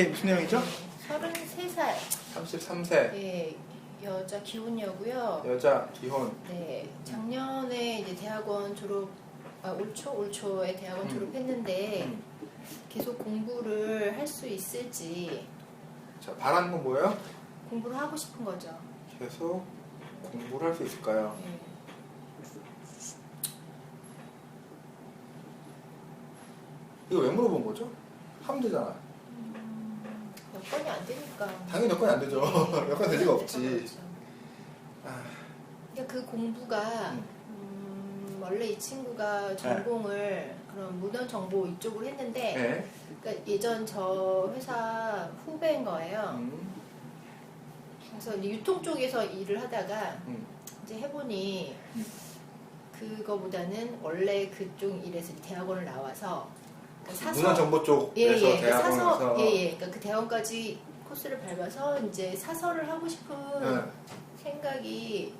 이게 무슨 내용이죠? 33살 33세 예, 여자 기혼녀고요. 여자 기혼 네, 작년에 이제 대학원 졸업 아, 올초 올초에 대학원 음. 졸업했는데 음. 계속 공부를 할 수 있을지 자 바라는 건 뭐예요? 공부를 하고 싶은 거죠. 계속 공부를 할 수 있을까요? 예. 이거 왜 물어본 거죠? 하면 되잖아 여건이 안 되니까. 당연히 여건이 안 되죠 여건 될 리가 없지 아, 그러니까 그 공부가 음. 음, 원래 이 친구가 전공을 그런 문헌 정보 이쪽으로 했는데 네. 그러니까 예전 저 회사 후배인 거예요. 음, 그래서 이제 유통 쪽에서 일을 하다가 음. 이제 해보니 음. 그거보다는 원래 그쪽 일에서 대학원을 나와서 그러니까 문화정보 쪽에서 예, 예, 그러니까 대학원에서 사서 예, 예, 그러니까 그 대학원까지 코스를 밟아서 이제 사설을 하고 싶은 네. 생각이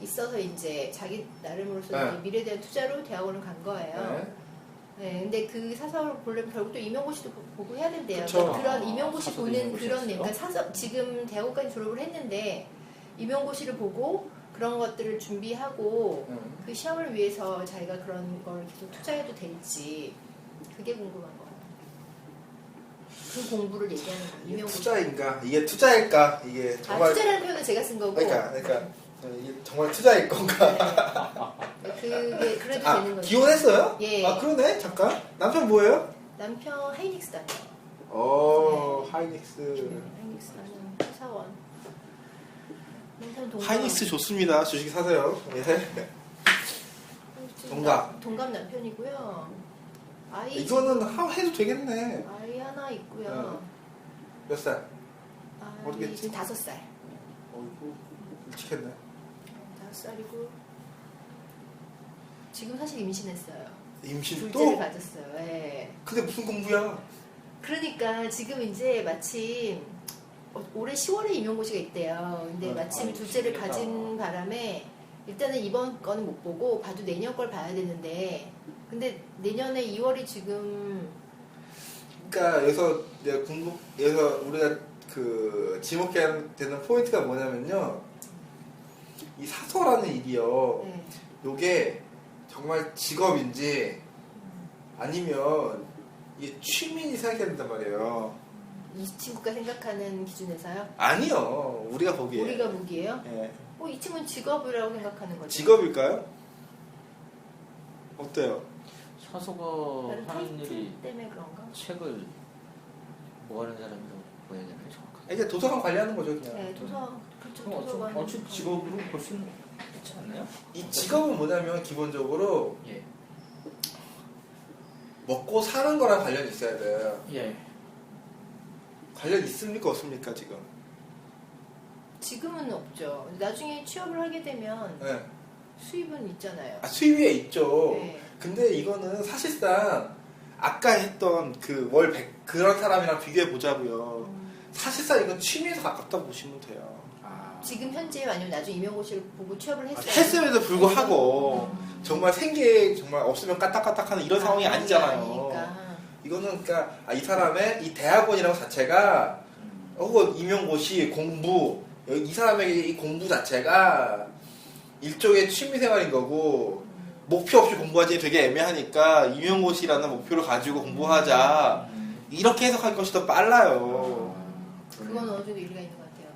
있어서 이제 자기 나름으로서 네. 미래에 대한 투자로 대학원을 간 거예요. 네. 네, 근데 그 사설을 보려면 결국 또 임용고시도 보- 보고 해야 된대요. 그러니까 그런 아, 임용고시 사설도 보는 그런? 그러니까 사설 지금 대학원까지 졸업을 했는데 임용고시를 보고 그런 것들을 준비하고 음. 그 시험을 위해서 자기가 그런 걸 계속 투자해도 될지 그게 궁금한 거예요. 그 공부를 얘기하는 거예요. 이게 임용고시. 투자인가 이게 투자일까 이게 아 정말 투자라는 표현은 제가 쓴 거고 그러니까 그러니까 이게 정말 투자일 건가 그게 그래도 아 되는 거죠. 기혼했어요? 예. 아 그러네 잠깐 남편 뭐예요? 남편 하이닉스 다녀요. 어 네. 하이닉스 하이닉스 다니는 회사원. 남편 동갑. 하이닉스 좋습니다 주식 사세요 예. 동갑. 동갑 남편이고요. 아이 이거는 하, 해도 되겠네 아이 하나 있고요. 몇 살? 아이. 지금 다섯 살. 어이구 일찍 했네 다섯 살이고 지금 사실 임신했어요. 임신 둘째를 또? 가졌어요. 예. 근데 무슨 공부야 그러니까 지금 이제 마침 어, 올해 10월에 임용고시가 있대요. 근데 어, 마침 아유, 둘째를 신기하다. 가진 바람에 일단은 이번 거는 못 보고 봐도 내년 걸 봐야 되는데 근데 내년에 2월이 지금 그러니까 여기서 내가 궁금 여기서 우리가 그 지목해야 되는 포인트가 뭐냐면요 이 사서라는 일이요 네. 요게 정말 직업인지 아니면 이게 취미인지 생각해야 된단 말이에요 이 친구가 생각하는 기준에서요. 아니요 우리가 보기에 우리가 보기에요. 예. 어, 이 친구는 직업이라고 생각하는 거죠. 직업일까요? 어때요? 사소가 다른 하는 타이틀 일이 때문에 그런가? 책을 뭐 하는 사람이라고 보여야 되나요 정확하게? 이제 도서관 관리하는 거죠 그냥 네, 도서 그쪽 그럼 도서관. 어찌, 어찌 직업으로 볼 수는 있지 않나요? 이 직업은 뭐냐면 기본적으로 예. 먹고 사는 거랑 관련이 있어야 돼요 예. 관련 있습니까 없습니까 지금? 지금은 없죠. 나중에 취업을 하게 되면 네. 수입은 있잖아요. 아, 수입에 있죠. 네. 근데 이거는 사실상 아까 했던 그월 100, 그런 사람이랑 비교해 보자고요. 음, 사실상 이건 취미에서 가깝다고 보시면 돼요. 아, 지금 현재 아니면 나중에 임용고시를 보고 취업을 아, 했어요. 했음에도 불구하고 정말 생계 정말 없으면 까딱까딱하는 이런 상황이 아, 아니잖아요. 아니니까. 이거는 그러니까 아, 이 사람의 이 대학원이라는 자체가 음. 혹은 임용고시 공부 이 사람에게 이 공부 자체가 일종의 취미생활인 거고 목표 없이 공부하기 되게 애매하니까 임용고시라는 목표를 가지고 공부하자 음. 이렇게 해석할 것이 더 빨라요. 그건 어느 정도 일리가 있는 것 같아요.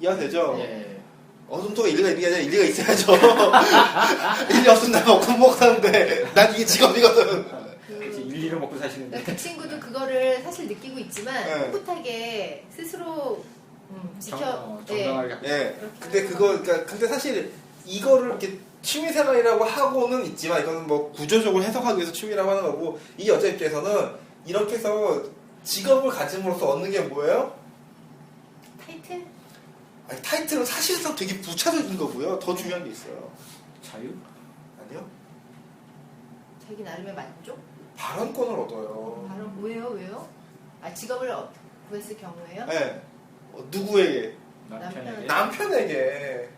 이해되죠? 예. 어느 정도가 일리가 있는 게 아니라 일리가 있어야죠. 일리 없으면 나 먹고 못 사는데 난 이게 직업이거든. 일리를 먹고 사시는데. 그러니까 그 친구도 그거를 사실 느끼고 있지만 네. 꿋꿋하게 스스로 음, 지켜. 정, 어, 예. 정당하게. 예. 근데 그거 그러니까 근데 사실 이거를 이렇게 취미생활이라고 하고는 있지만 이거는 뭐 구조적으로 해석하기 위해서 취미라고 하는 거고 이 여자 입장에서는 이렇게 해서 직업을 가짐으로써 얻는 게 뭐예요? 타이틀? 아니, 타이틀은 사실상 되게 부차적인 거고요. 더 중요한 게 있어요. 자유? 아니요? 자기 나름의 만족? 발언권을 얻어요. 바로 왜요? 왜요? 아 직업을 어- 구했을 경우에요? 네. 어, 누구에게? 남편에게? 남편에게.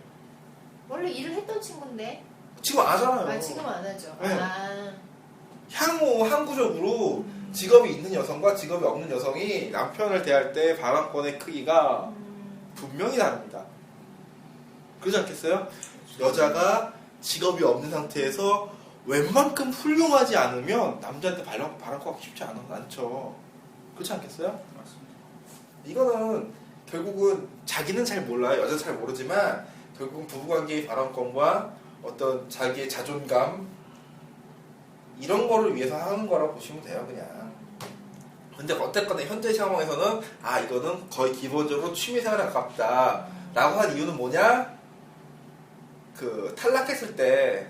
원래 일을 했던 친구인데. 지금 안 하잖아요. 아 지금 안 하죠. 네. 아 향후 항구적으로 직업이 있는 여성과 직업이 없는 여성이 남편을 대할 때 발언권의 크기가 음, 분명히 다릅니다. 그렇지 않겠어요? 여자가 직업이 없는 상태에서 웬만큼 훌륭하지 않으면 남자한테 발언, 발언권가 쉽지 않, 않죠. 그렇지 않겠어요? 맞습니다. 이거는 결국은 자기는 잘 몰라요. 여자 잘 모르지만 결국은 부부관계의 발언권과 어떤 자기의 자존감 이런 거를 위해서 하는 거라고 보시면 돼요, 그냥. 근데 어쨌거나 현재 상황에서는 아 이거는 거의 기본적으로 취미생활에 가깝다 라고 한 이유는 뭐냐? 그 탈락했을 때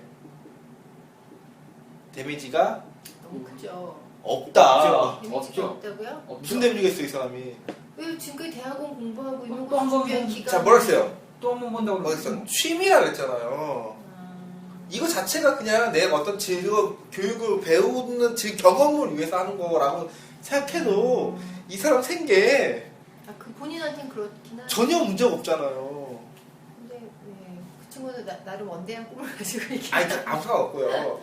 데미지가 너무 크죠. 없다. 없죠. 없죠. 없다고요? 무슨 데미지가 있어 이 사람이? 왜 지금까지 대학원 공부하고 한 번, 준비한 또- 기간 자 뭐라 했어요? 또 한 번 본다고 뭐라 그러죠. 했어? 취미라 그랬잖아요. 이거 자체가 그냥 내가 어떤 즐거 교육을 배우는 즐 경험을 위해서 하는 거라고 생각해도 이 사람 생계 아, 그 본인한테는 그렇긴 하죠. 전혀 문제가 없잖아요. 네, 그 친구는 나, 나름 원대한 꿈을 가지고 있긴 아니 아무 상관 없고요.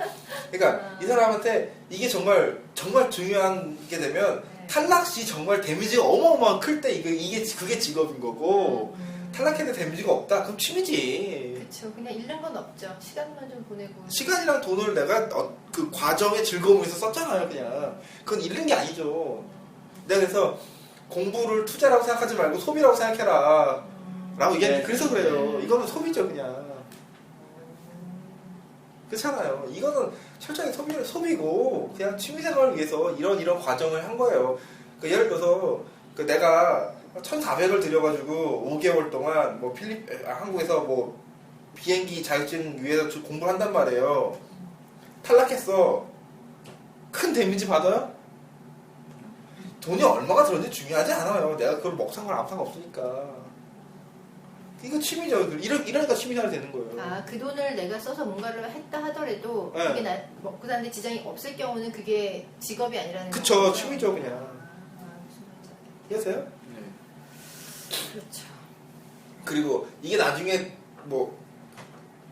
그러니까 아. 이 사람한테 이게 정말 정말 중요한 게 되면 네. 탈락 시 정말 데미지가 어마어마한 클 때 이게 이게 그게 직업인 거고 음. 탈락해도 데미지가 없다 그럼 취미지. 그쵸 그냥 잃는 건 없죠 시간만 좀 보내고 시간이랑 돈을 내가 어, 그 과정의 즐거움을 위해서 썼잖아요, 그냥. 그건 잃는 게 아니죠. 내가 그래서 공부를 투자라고 생각하지 말고 소비라고 생각해라. 음. 라고 얘기했는데 네. 그래서 그래요. 이거는 소비죠, 그냥. 그렇잖아요. 이거는 철저히 소비, 소비고, 그냥 취미생활을 위해서 이런 이런 과정을 한 거예요. 그 예를 들어서, 그 내가 1,400을 들여가지고 5개월 동안 뭐 필립, 아, 한국에서 뭐 비행기 자격증 위해서 주- 공부를 한단 말이에요. 탈락했어. 큰 데미지 받아요? 돈이 얼마가 들었는지 중요하지 않아요. 내가 그걸 먹상 걸 아무 상관없으니까. 이거 취미죠. 이러, 이러니까 취미생활이 되는 거예요. 아, 그 돈을 내가 써서 뭔가를 했다 하더라도 네. 그게 나, 먹고 사는데 지장이 없을 경우는 그게 직업이 아니라는 그쵸, 거죠. 취미죠, 그냥. 아. 이해하세요? 네. 그렇죠. 그리고 이게 나중에 뭐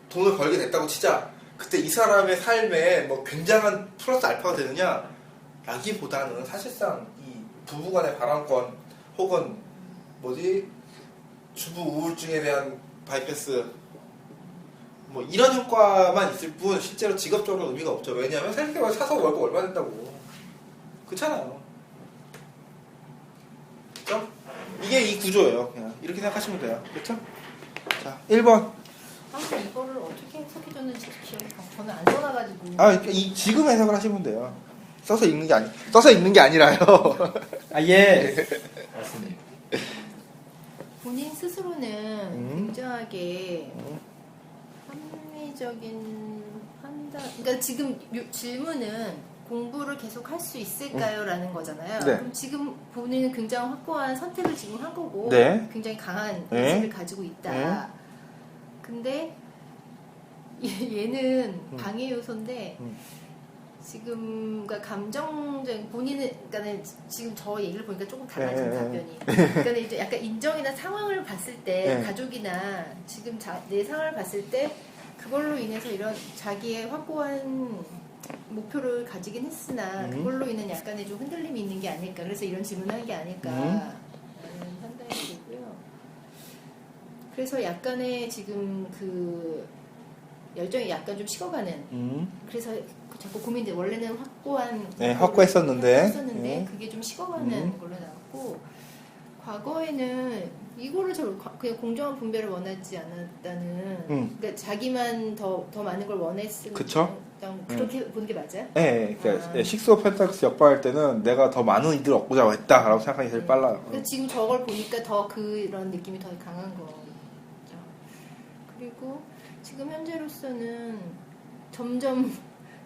돈을 벌게 됐다고 치자. 그때 이 사람의 삶에 뭐 굉장한 플러스 알파가 되느냐? 라기보다는 사실상 이 부부간의 발언권 혹은 뭐지 주부 우울증에 대한 바이패스 뭐 이런 효과만 있을 뿐 실제로 직업적으로 의미가 없죠. 왜냐하면 생각해보면 사서 월급 얼마 된다고 그렇잖아요. 그렇죠? 이게 이 구조예요. 그냥 이렇게 생각하시면 돼요. 그렇죠? 자, 1번. 아, 근데 이거를 어떻게 해석해줬는지 기억이 가- 저는 안 써놔가지고. 아, 그러니까 이 지금 해석을 하시면 돼요. 써서 읽는 게 아니, 써서 읽는 게 아니라요. 아 예. 본인 스스로는 음. 굉장하게 음. 합리적인 판단. 그러니까 지금 요- 질문은 공부를 계속 할 수 있을까요?라는 거잖아요. 네. 그럼 지금 본인은 굉장히 확고한 선택을 지금 한 거고, 네. 굉장히 강한 네. 의지를 가지고 있다. 근데 얘- 얘는 음. 방해 요소인데 음. 지금 그러니까 감정적 본인은 그러니까 지금 저 얘기를 보니까 조금 네, 달라진 네, 답변이. 그러니까 이제 약간 인정이나 상황을 봤을 때 네. 가족이나 지금 자, 내 상황을 봤을 때 그걸로 인해서 이런 자기의 확고한 목표를 가지긴 했으나 음. 그걸로 인한 약간의 좀 흔들림이 있는 게 아닐까. 그래서 이런 질문을 한 게 아닐까. 음. 라는 판단이 들고요. 그래서 약간의 지금 그 열정이 약간 좀 식어가는 음. 그래서 자꾸 고민돼 원래는 확고한 네, 확고했었는데. 했었는데 네. 그게 좀 식어가는 음. 걸로 나왔고 과거에는 이거를 저 그냥 공정한 분배를 원하지 않았다는 음. 그러니까 자기만 더 더 많은 걸 원했을 그쵸? 그냥 그렇게 보는 게 맞아요? 네, 그러니까 아. 식스 오브 펜타클스 역발할 때는 내가 더 많은 이들을 얻고자 했다라고 생각하기 제일 빨라요. 근데 지금 저걸 보니까 더 그런 느낌이 더 강한 거죠. 그리고 지금 현재로서는 점점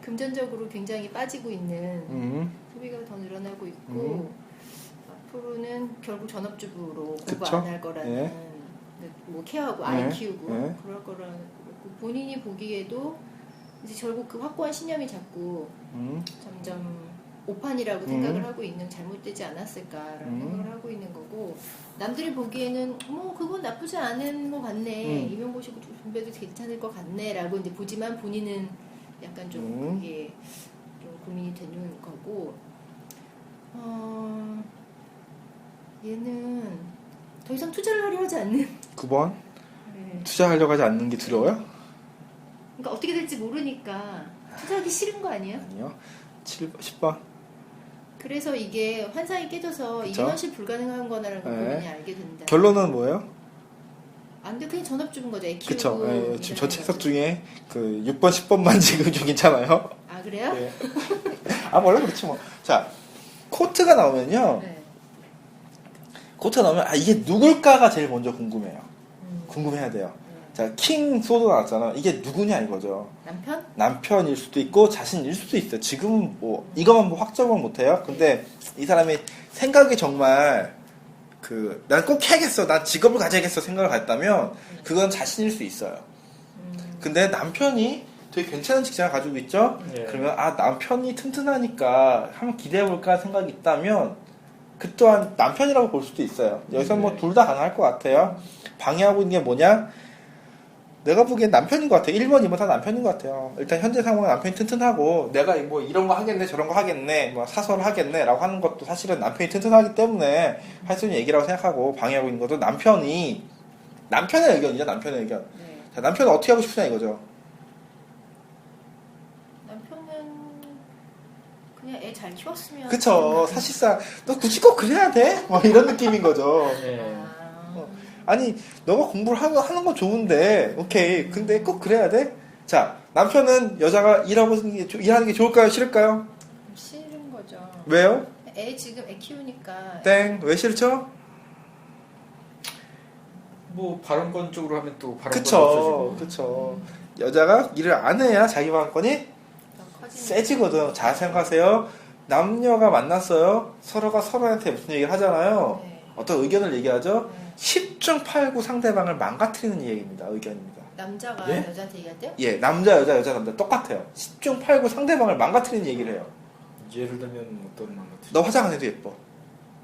금전적으로 굉장히 빠지고 있는 음. 소비가 더 늘어나고 있고 앞으로는 결국 전업주부로 공부? 안 할 거라는 예. 뭐 케어하고 아이 예. 키우고 예. 그럴 거라는 본인이 보기에도 이제 결국 그 확고한 신념이 자꾸 음. 점점 오판이라고 음. 생각을 하고 있는 잘못되지 않았을까라는 음. 생각을 하고 있는 거고 남들이 보기에는 뭐 그건 나쁘지 않은 거 같네 음. 임용고시고 준비해도 괜찮을 것 같네라고 이제 보지만 본인은 약간 좀 음. 그게 좀 고민이 되는 거고 어, 얘는 더 이상 투자를 하려 하지 않는. 9번 네. 투자하려고 하지 않는 게 두려워요? 그러니까 어떻게 될지 모르니까 투자하기 싫은 거 아니에요? 아니요 7, 10번 그래서 이게 환상이 깨져서 이게 그쵸? 현실 불가능한 거라는 걸 네. 본인이 알게 된다. 결론은 뭐예요? 안 돼, 그냥 전업 주는 거죠. 애 키우고. 그쵸 예, 지금 전체 일하는 해석 중에 그 6번 10번만 지금 좀 괜찮아요. 아, 그래요? 예. 아 원래 그렇지 뭐 자 코트가 나오면요 네. 코트가 나오면 아 이게 누굴까가 제일 먼저 궁금해요 음. 궁금해야 돼요 네. 자킹 소도 나왔잖아 이게 누구냐 이거죠 남편? 남편일 수도 있고 자신일 수도 있어요. 지금은 뭐 이것만 뭐 확정은 못해요. 근데 이 사람이 생각이 정말 그 난 꼭 해야겠어, 난 직업을 가져야겠어 생각을 갖다면 그건 자신일 수 있어요. 음. 근데 남편이 되게 괜찮은 직장을 가지고 있죠. 예. 그러면 아 남편이 튼튼하니까 한번 기대해 볼까 생각이 있다면 그 또한 남편이라고 볼 수도 있어요. 여기서 뭐 네. 둘다 가능할 것 같아요. 방해하고 있는 게 뭐냐? 내가 보기엔 남편인 것 같아요. 1번, 2번 다 남편인 것 같아요. 일단 현재 상황은 남편이 튼튼하고 내가 뭐 이런 거 하겠네, 저런 거 하겠네, 뭐 사설을 하겠네 라고 하는 것도 사실은 남편이 튼튼하기 때문에 할 수 있는 얘기라고 생각하고 방해하고 있는 것도 남편이 남편의 의견이죠, 남편의 의견. 네. 자, 남편은 어떻게 하고 싶으냐 이거죠. 남편은 그냥 애 잘 키웠으면. 그쵸. 사실상 너 굳이 꼭 그래야 돼? 뭐 이런 느낌인 거죠. 예. 아. 아니 너가 공부를 하는, 하는 건 좋은데 오케이. 근데 꼭 그래야 돼? 자 남편은 여자가 일하고 있는 게, 좋- 일하는 게 좋을까요? 싫을까요? 싫은 거죠. 왜요? 애 지금 애 키우니까. 땡. 왜 싫죠? 뭐 발언권 쪽으로 하면 또 발언권 그쵸. 없어지고. 그쵸. 여자가 일을 안 해야 자기 커지는 세지거든. 잘 생각하세요. 남녀가 만났어요. 서로가 서로한테 무슨 얘기를 하잖아요. 네. 어떤 의견을 얘기하죠. 네. 10중 8구 상대방을 망가뜨리는 얘기입니다. 의견입니다. 남자가 예? 여자한테 얘기할 때요? 예, 남자, 여자, 여자, 남자 똑같아요. 10중 8구 상대방을 망가뜨리는 얘기를 해요. 예를 들면 어떤 것들? 너 화장 안 해도 예뻐.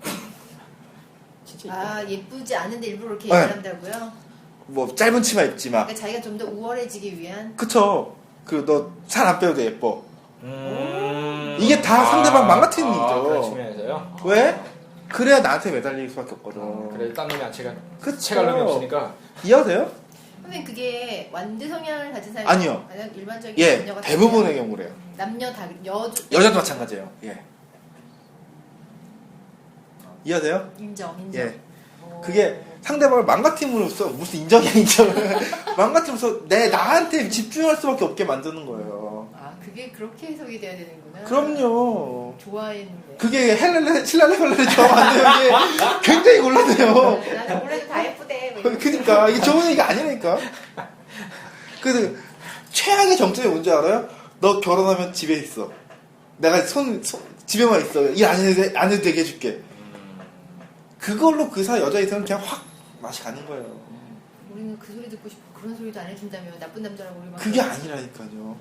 진짜 아 예쁘지 않은데 일부러 이렇게 네. 얘기한다고요? 뭐 짧은 치마 입지 마. 그러니까 자기가 좀 더 우월해지기 위한. 그쵸? 그리고 너살 안 빼도 예뻐. 음. 이게 다 상대방 망가뜨리는 아, 얘기죠. 그런 측면에서요. 왜? 그래야 나한테 매달릴 수밖에 없거든. 어, 그래 딴 놈이 안 체가 그쵸? 체갈 놈이 없으니까. 이해돼요? 그러면 그게 완드 성향을 가진 사람이 아니요. 아니면 일반적인 예, 남녀가 다 대부분의? 경우래요. 남녀 다 여, 여자도 마찬가지예요. 예. 이해돼요? 인정 인정. 예. 오. 그게 상대방을 망가뜨림으로써 무슨 인정이야 인정을 망가뜨림으로써 내 나한테 집중할 수밖에 없게 만드는 거예요. 아 그게 그렇게 해석이 돼야 되는구나. 그럼요. 좋아했는데. 그게 헬렐레 신랄레 헬렐레 돼요. 이게 굉장히 곤란해요. 네, 나는 원래도 다 예쁘대. 뭐 그니까 이게 좋은 얘기가 아니니까. 그래서 최악의 정점이 뭔지 알아요? 너 결혼하면 집에 있어. 내가 손, 손- 집에만 있어. 일 안 해도, 돼- 안 해도 되게 해줄게. 그걸로 그 사람 여자 있으면 그냥 확 맛이 가는 거예요. 우리는 그 소리 듣고 싶어. 그런 소리도 안 해준다면 나쁜 남자라고 우리 막. 그게 아니라니까요.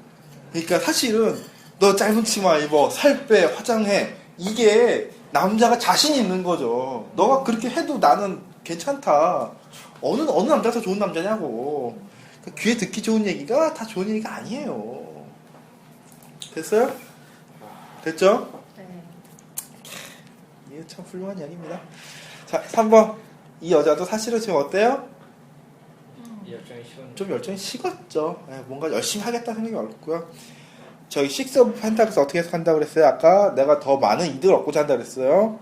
그러니까 사실은 너 짧은 치마 입어, 살 빼, 화장해. 이게 남자가 자신 있는 거죠. 너가 그렇게 해도 나는 괜찮다. 어느 어느 남자가 더 좋은 남자냐고. 그러니까 귀에 듣기 좋은 얘기가 다 좋은 얘기가 아니에요. 됐어요? 됐죠? 네. 이게 참 훌륭한 이야기입니다. 자, 3번. 이 여자도 사실은 지금 어때요? 좀 열정이 식었죠. 예, 뭔가 열심히 하겠다 생각이 어렵고요. 저희 식스 오브 펜타클스 어떻게 해석한다 그랬어요? 아까 내가 더 많은 이득을 얻고자 한다 그랬어요.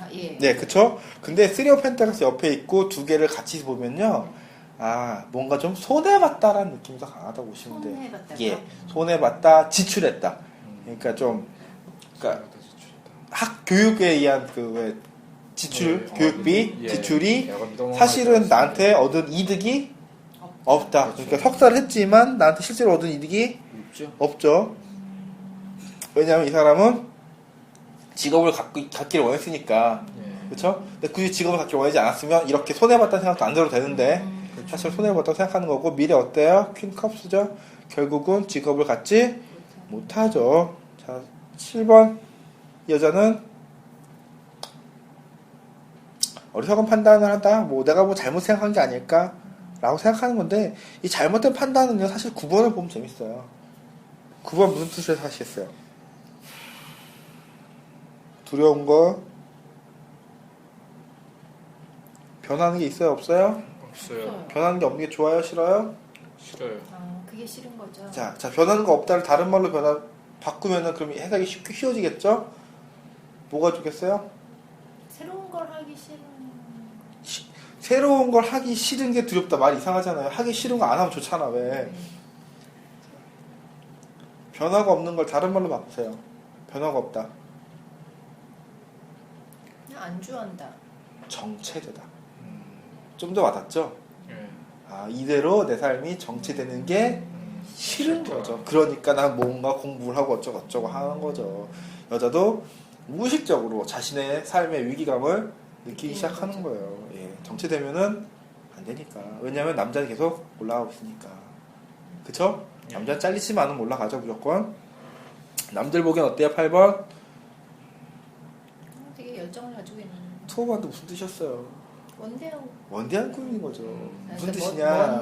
아 예. 네, 그쵸? 근데 쓰리 오브 펜타클스 옆에 있고 두 개를 같이 보면요. 아, 뭔가 좀 손해봤다라는 느낌이 더 강하다고 보시면 돼요. 손해봤다. 예, 손해봤다, 지출했다. 그러니까 좀, 그러니까 학 교육에 의한 그 왜 지출, 예, 교육비, 예. 지출이 사실은 나한테 얻은 이득이 없다. 없다. 그러니까 석사를 했지만 나한테 실제로 얻은 이득이 없죠. 없죠. 왜냐하면 이 사람은 직업을 갖고 갖기를 원했으니까, 예. 그렇죠? 근데 굳이 직업을 갖기를 원하지 않았으면 이렇게 손해봤다는 생각도 안 들어도 되는데 음. 사실 손해봤다고 생각하는 거고 미래 어때요? 퀸 컵스죠. 결국은 직업을 갖지 못하죠. 자, 7번 여자는 어리석은 판단을 한다. 뭐 내가 뭐 잘못 생각한 게 아닐까? 라고 생각하는 건데 이 잘못된 판단은요 사실 9번을 보면 재밌어요. 9번 무슨 뜻을 하시겠어요? 두려운 거 변하는 게 있어요 없어요? 없어요. 변하는 게 없는 게 좋아요 싫어요? 싫어요. 아, 그게 싫은 거죠. 자, 자 변하는 거 없다를 다른 말로 변화 바꾸면은 그럼 해석이 쉽게 쉬워지겠죠? 뭐가 좋겠어요? 새로운 걸 하기 싫은. 새로운 걸 하기 싫은 게 두렵다 말 이상하잖아요. 하기 싫은 거 안 하면 좋잖아 왜? 음. 변화가 없는 걸 다른 말로 바꾸세요. 변화가 없다. 그냥 안주한다. 정체되다. 음, 좀더 와닿죠? 예. 아 이대로 내 삶이 정체되는 게 싫은 거죠. 그러니까 난 뭔가 공부를 하고 어쩌고 어쩌고 하는 거죠. 여자도 무의식적으로 자신의 삶의 위기감을 느끼기 느끼는 시작하는. 거예요. 예, 정체되면은 안 되니까. 왜냐하면 남자는 계속 올라가고 있으니까. 그쵸? 예. 남자는 잘리지만은 올라가죠 무조건. 남들 보기엔 어때요 8번? 음, 되게 열정을 가지고 있는. 투어반도 무슨 뜻이었어요? 원대한. 원대한 꿈인 거죠. 음. 무슨 그러니까 뜻이냐?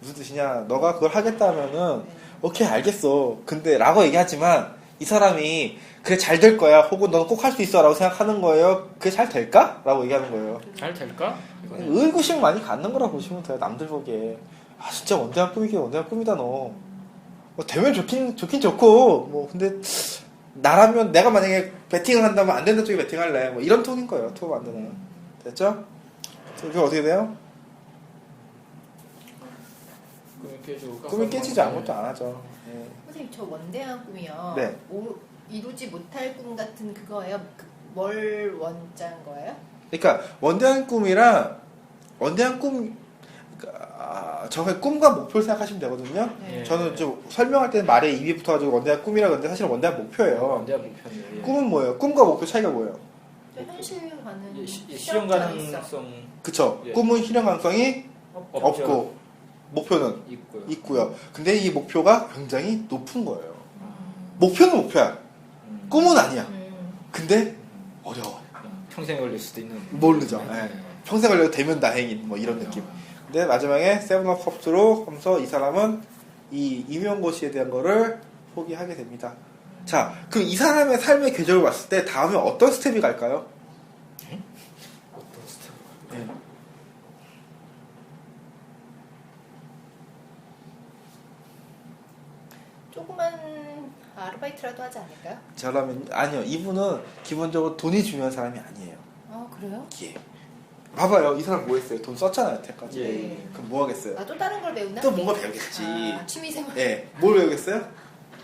무슨 뜻이냐? 너가 그걸 하겠다면은 네. 오케이 알겠어. 근데 라고 얘기하지만 이 사람이 그래 잘 될 거야. 혹은 너는 꼭 할 수 있어라고 생각하는 거예요. 그게 잘 될까? 라고 얘기하는 거예요. 잘 될까? 이거는 의구심 많이 갖는 거라고 보시면 돼요. 남들 보기에 아 진짜 원대한 꿈이긴 원대한 꿈이다 너. 뭐 되면 좋긴 좋긴 좋고 뭐 근데 나라면 내가 만약에 배팅을 한다면 안 된다 쪽에 배팅할래. 뭐 이런 톤인 거예요. 투어 만드는 됐죠? 그게 어떻게 돼요? 꿈이 깨지고 꿈이 깨지지 아무것도 안 하죠. 예. 선생님 저 원대한 꿈이요. 네. 오- 이루지 못할 꿈 같은 그거예요. 그, 뭘 원자인 거예요? 그러니까 원대한 꿈이랑 원대한 꿈 그러니까 아, 꿈과 목표를 생각하시면 되거든요. 네. 저는 좀 설명할 때는 말에 입이 붙어가지고 원대한 꿈이라 그러는데 사실은 원대한 목표예요. 내가 목표인데. 예. 꿈은 뭐예요? 꿈과 목표 차이가 뭐예요? 저 현실 가는 예, 시- 예, 실현 가능성. 가능성 그쵸? 예. 꿈은 실현 가능성이 없죠. 없고 목표는 있고요. 있고요. 근데 이 목표가 굉장히 높은 거예요. 음. 목표는 목표야. 음. 꿈은 아니야. 음. 근데 어려워. 평생 걸릴 수도 있는. 모르죠. 네. 예. 평생 걸려도 되면 다행인 뭐 이런 느낌. 근데 마지막에 세븐 업 컵스로 하면서 이 사람은 이 임용고시에 대한 거를 포기하게 됩니다. 자, 그럼 이 사람의 삶의 궤적을 봤을 때 다음에 어떤 스텝이 갈까요? 어떤 스텝? 네. 조그만 아르바이트라도 하지 않을까요? 저라면 아니요. 이분은 기본적으로 돈이 중요한 사람이 아니에요. 아 그래요? 예. 봐봐요. 이 사람 뭐 했어요? 돈 썼잖아요, 여태까지. 예. 그럼 뭐 하겠어요? 아 또 다른 걸 배우나? 또 뭔가 배우겠지. 아, 취미생활. 예. 뭘 배우겠어요?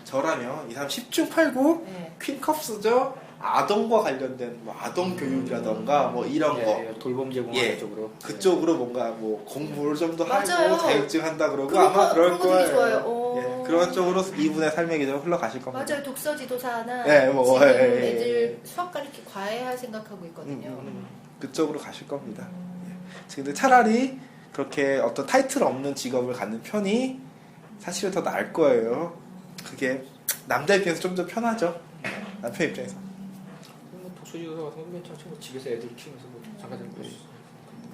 저라면 이 사람 10중 8구 네. 퀸컵스죠. 아동과 관련된 뭐 아동 교육이라던가 뭐 이런 예, 거 예, 돌봄 제공하는 예. 쪽으로. 그쪽으로 뭔가 뭐 공부를 좀 더. 하고 자격증 한다 그러고 아마 거- 그럴 거 거예요. 예, 그런 쪽으로 이분의 삶의 계절 흘러가실 겁니다. 맞아요. 독서 지도사나 네, 뭐, 지금 예, 예, 예. 애들 수학 가르치 과외할 생각하고 음, 있거든요. 음, 음. 그쪽으로 가실 겁니다. 음. 근데 차라리 그렇게 어떤 타이틀 없는 직업을 갖는 편이 사실은 더 나을 거예요. 그게 남자 입장에서 좀 더 편하죠. 남편 입장에서. 뭐 독서 지도사 같은 거 괜찮죠. 뭐 집에서 애들 키우면서 뭐 잠깐 잠깐 볼수 있어요.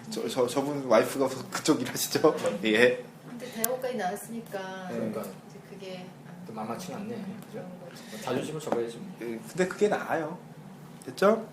저, 저, 저분 와이프가 그쪽 일하시죠? 예. 근데 대학까지 나왔으니까 네. 그러니까 그게 또 만만치는 않네. 그죠? 자존심을 접어야지. 뭐. 그, 근데 그게 나아요. 됐죠?